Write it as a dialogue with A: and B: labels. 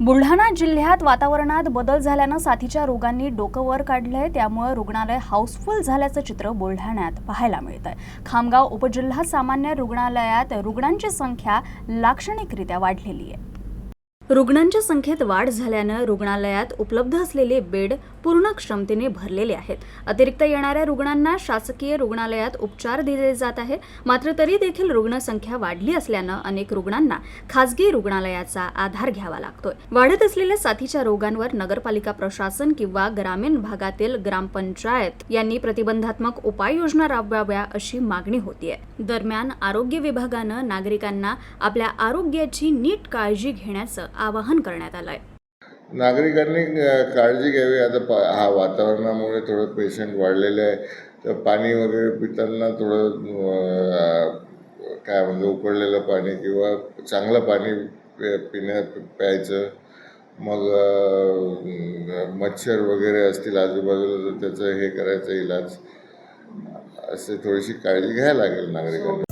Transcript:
A: बुलढाणा जिल्ह्यात वातावरणात बदल झाल्यानं साथीच्या रोगांनी डोकं वर काढलंय. त्यामुळे रुग्णालय हाऊसफुल झाल्याचं चित्र बुलढाण्यात पाहायला मिळतंय. खामगाव उपजिल्हा सामान्य रुग्णालयात रुग्णांची संख्या लाक्षणिकरित्या वाढलेली आहे. रुग्णांच्या संख्येत वाढ झाल्यानं रुग्णालयात उपलब्ध असलेले बेड पूर्ण क्षमतेने भरलेले आहेत. अतिरिक्त येणाऱ्या रुग्णांना शासकीय रुग्णालयात उपचार दिले जात आहे. मात्र तरी देखील रुग्णसंख्या वाढली असल्यानं अनेक रुग्णांना खासगी रुग्णालयाचा आधार घ्यावा लागतोय. वाढत असलेल्या साथीच्या रोगांवर नगरपालिका प्रशासन किंवा ग्रामीण भागातील ग्रामपंचायत यांनी प्रतिबंधात्मक उपाययोजना राबवाव्या अशी मागणी होतीये. दरम्यान आरोग्य विभागानं नागरिकांना आपल्या आरोग्याची नीट काळजी घेण्याचं आवाहन करण्यात आलंय.
B: नागरिकांनी काळजी घ्यावी. आता पा हा वातावरणामुळे थोडं पेशंट वाढलेले आहे. तर पाणी वगैरे पिताना थोडं काय म्हणजे उकळलेलं पाणी किंवा चांगलं पाणी पिण्या प्यायचं. मग मच्छर वगैरे असतील आजूबाजूला तर त्याचं हे करायचं इलाज. असे थोडीशी काळजी घ्यायला लागेल नागरिकांनी.